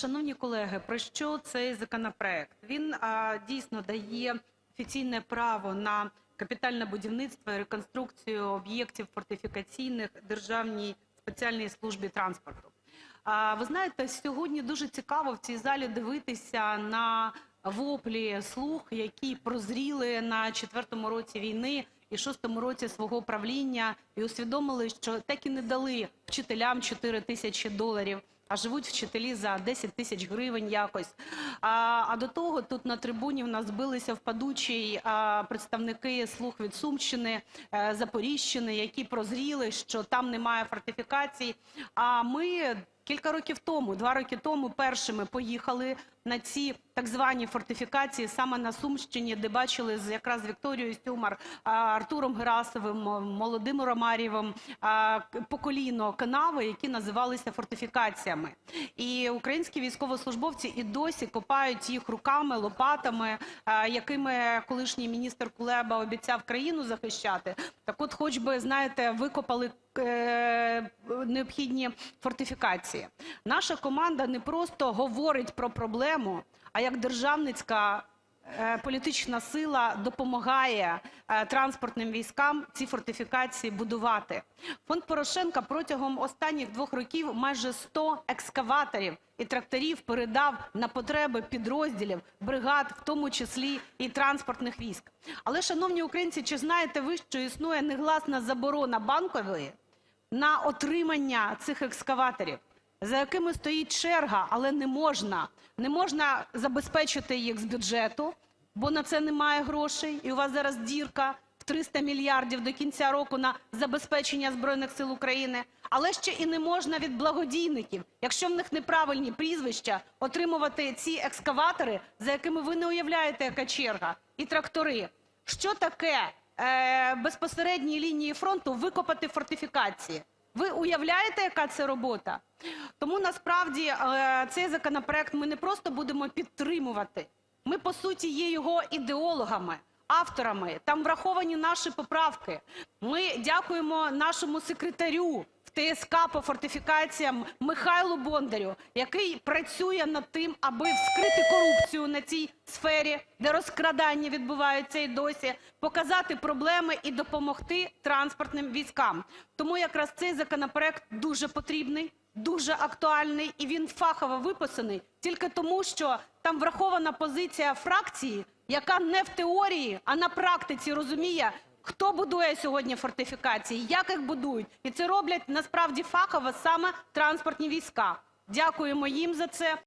Шановні колеги, про що цей законопроект? Він а, дійсно дає офіційне право на капітальне будівництво і реконструкцію об'єктів фортифікаційних Державній спеціальній службі транспорту. А, ви знаєте, сьогодні дуже цікаво в цій залі дивитися на воплі слух, які прозріли на четвертому році війни і шостому році свого правління, і усвідомили, що так і не дали вчителям 4 тисячі доларів а живуть вчителі за 10 тисяч гривень якось. А, до того тут на трибуні в нас билися в падучий а, представники слуг від Сумщини, е, Запоріжщини, які прозріли, що там немає фортифікацій. А ми кілька років тому, два роки тому, першими поїхали на ці так звані фортифікації саме на Сумщині, де бачили з якраз Вікторією Сюмар, Артуром Герасовим, молодим Ромарєвим а, к- по коліно канави, які називалися фортифікаціями. І українські військовослужбовці і досі копають їх руками, лопатами, якими колишній міністр Кулеба обіцяв країну захищати. Так от, хоч би, знаєте, викопали необхідні фортифікації. Наша команда не просто говорить про проблему, а як державницька е, політична сила допомагає е, транспортним військам ці фортифікації будувати. Фонд Порошенка протягом останніх двох років майже 100 екскаваторів і тракторів передав на потреби підрозділів, бригад, в тому числі і транспортних військ. Але, шановні українці, чи знаєте ви, що існує негласна заборона Банкової на отримання цих екскаваторів, за якими стоїть черга, але не можна. Не можна забезпечити їх з бюджету, бо на це немає грошей, і у вас зараз дірка в 300 мільярдів до кінця року на забезпечення Збройних сил України. Але ще і не можна від благодійників, якщо в них неправильні прізвища, отримувати ці екскаватори, за якими ви не уявляєте, яка черга, і трактори. Що таке безпосередній лінії фронту викопати фортифікації? Ви уявляєте, яка це робота? Тому насправді е, цей законопроект ми не просто будемо підтримувати, ми по суті є його ідеологами, авторами. Там враховані наші поправки. Ми дякуємо нашому секретарю в ТСК по фортифікаціям Михайлу Бондарю, який працює над тим, аби вскрити корупцію на цій сфері, де розкрадання відбуваються і досі, показати проблеми і допомогти транспортним військам. Тому якраз цей законопроект дуже потрібний, дуже актуальний, і він фахово виписаний тільки тому, що там врахована позиція фракції, яка не в теорії, а на практиці розуміє, хто будує сьогодні фортифікації, як їх будують. І це роблять насправді фахово саме транспортні війська. Дякуємо їм за це.